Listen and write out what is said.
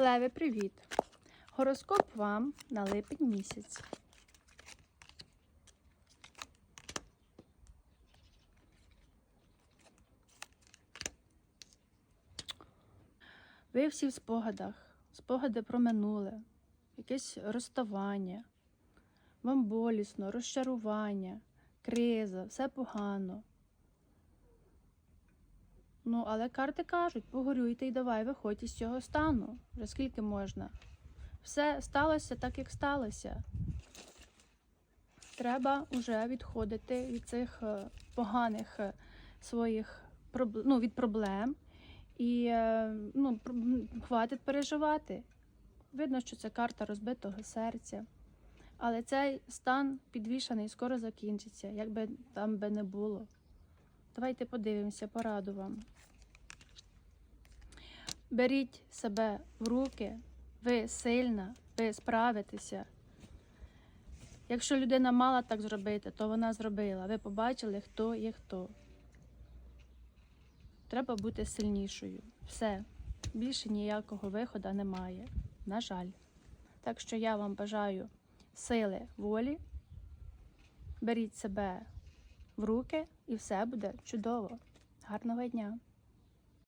Леве, привіт! Гороскоп вам на липень місяць. Ви всі в спогадах, спогади про минуле, якесь розставання, вам болісно, розчарування, криза, все погано. Ну, але карти кажуть, погорюйте і давай, виходь із цього стану. Вже скільки можна. Все сталося так, як сталося. Треба вже відходити від цих е, поганих е, своїх ну, від проблем. І е, ну, хватить переживати. Видно, що це карта розбитого серця. Але цей стан підвішаний скоро закінчиться, як би там би не було. Давайте подивимося, пораду вам. Беріть себе в руки, ви сильна, ви справитеся. Якщо людина мала так зробити, то вона зробила. Ви побачили, хто є хто. Треба бути сильнішою. Все. Більше ніякого виходу немає. На жаль. Так що я вам бажаю сили волі. Беріть себе в руки і все буде чудово. Гарного дня!